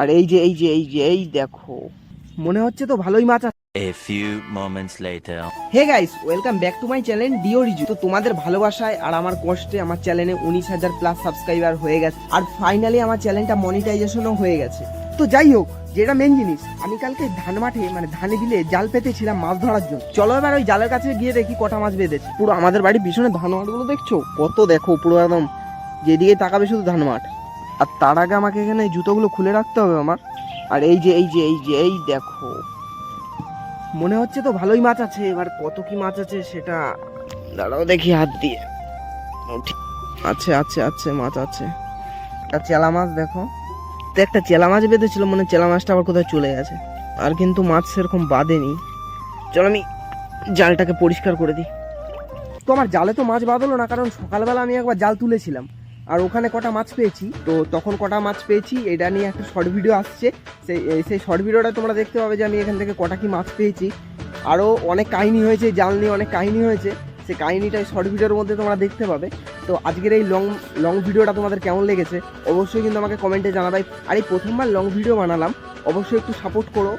আর এই যে এই যে এই যে এই দেখো। মনে হচ্ছে তো ভালোই মাছ আছে। A few moments later. Hey guys welcome back to my channel deo Riju তো তোমাদের ভালোবাসায় আর আমার কষ্টে আমার চ্যানেলে উনিশ হাজার প্লাস সাবস্ক্রাইবার হয়ে গেছে। আর ফাইনালি আমার চ্যানেলটা মনিটাইজেশনও হয়ে গেছে। তো যাই হোক যেটা মেন জিনিস আমি কালকে ধান মাঠে মানে ধানে বিলে জাল পেতেছিলাম মাছ ধরার জন্য। চলো এবার ওই জালের কাছে গিয়ে দেখি কটা মাছ বেঁধেছে। পুরো আমাদের বাড়ির পিছনে ধান মাঠগুলো দেখছ? কত দেখো পুরো একদম। যেদিকে তাকাবে শুধু ধান মাঠ আর তার আগে আমাকে এখানে জুতোগুলো খুলে রাখতে হবে আমার। আর এই যে এই যে এই যে, এই দেখো। মনে হচ্ছে তো ভালোই মাছ আছে, এবার কত কি মাছ আছে সেটা দাঁড়াও দেখি হাত দিয়ে। আছে আছে আছে, মাছ আছে। একটা চেলা মাছ দেখো। তো একটা চেলা মাছ বেঁধেছিল, মনে চেলা মাছটা আবার কোথায় চলে গেছে। আর কিন্তু মাছ সেরকম বাঁধেনি। চলো আমি জালটাকে পরিষ্কার করে দিই। তো আমার জালে তো মাছ বাঁধলো না, কারণ সকালবেলা আমি একবার জাল তুলেছিলাম। আর ওখানে কটা মাছ পেয়েছি। তো তখন কটা মাছ পেয়েছি, এটা নিয়ে একটা শর্ট ভিডিও আসছে। সেই সেই শর্ট ভিডিওটা তোমরা দেখতে পাবে যে আমি এখান থেকে কটা কি মাছ পেয়েছি। আরও অনেক কাহিনী হয়েছে, জাল নিয়ে অনেক কাহিনী হয়েছে। সেই কাহিনীটা শর্ট ভিডিওর মধ্যে তোমরা দেখতে পাবে। তো আজকের এই লং লং ভিডিওটা তোমাদের কেমন লেগেছে, অবশ্যই কিন্তু আমাকে কমেন্টে জানাবে। আর এই প্রথমবার লং ভিডিও বানালাম, অবশ্যই একটু সাপোর্ট করো।